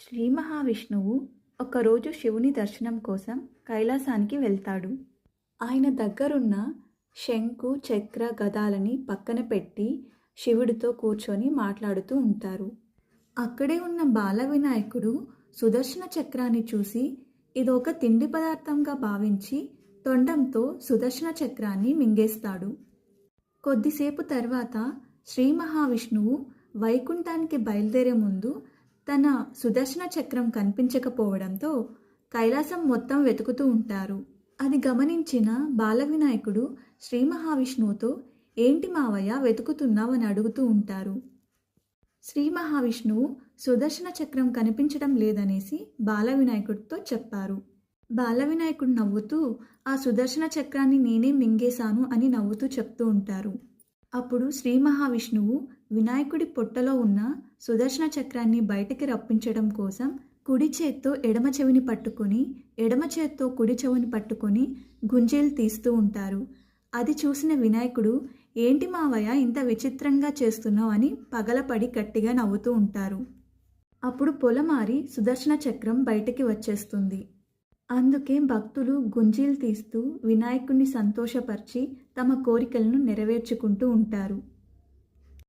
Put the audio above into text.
శ్రీ మహావిష్ణువు ఒకరోజు శివుని దర్శనం కోసం కైలాసానికి వెళ్తాడు. ఆయన దగ్గరున్న శంకు చక్ర గదాలని పక్కన పెట్టి శివుడితో కూర్చొని మాట్లాడుతూ ఉంటారు. అక్కడే ఉన్న బాల వినాయకుడు సుదర్శన చక్రాన్ని చూసి ఇదొక తిండి పదార్థంగా భావించి తొండంతో సుదర్శన చక్రాన్ని మింగేస్తాడు. కొద్దిసేపు తర్వాత శ్రీ మహావిష్ణువు వైకుంఠానికి బయలుదేరే ముందు తన సుదర్శన చక్రం కనిపించకపోవడంతో కైలాసం మొత్తం వెతుకుతూ ఉంటారు. అది గమనించిన బాల వినాయకుడు శ్రీ మహావిష్ణువుతో ఏంటి మావయ్య వెతుకుతున్నావని అడుగుతూ ఉంటారు. శ్రీ మహావిష్ణువు సుదర్శన చక్రం కనిపించడం లేదనేసి బాల వినాయకుడితో చెప్పారు. బాల వినాయకుడు నవ్వుతూ ఆ సుదర్శన చక్రాన్ని నేనే మింగేశాను అని నవ్వుతూ చెప్తూ ఉంటారు. అప్పుడు శ్రీ మహావిష్ణువు వినాయకుడి పొట్టలో ఉన్న సుదర్శన చక్రాన్ని బయటికి రప్పించడం కోసం కుడి చేత్తో ఎడమ చెవిని పట్టుకొని ఎడమ చేత్తో కుడి చెవిని పట్టుకొని గుంజేలు తీస్తూ ఉంటారు. అది చూసిన వినాయకుడు ఏంటి మావయ్య ఇంత విచిత్రంగా చేస్తున్నావు అని పగలపడి గట్టిగా నవ్వుతూ ఉంటారు. అప్పుడు పొలమారి సుదర్శన చక్రం బయటికి వచ్చేస్తుంది. అందుకే భక్తులు గుంజీలు తీస్తూ వినాయకుణ్ణి సంతోషపరిచి తమ కోరికలను నెరవేర్చుకుంటూ ఉంటారు.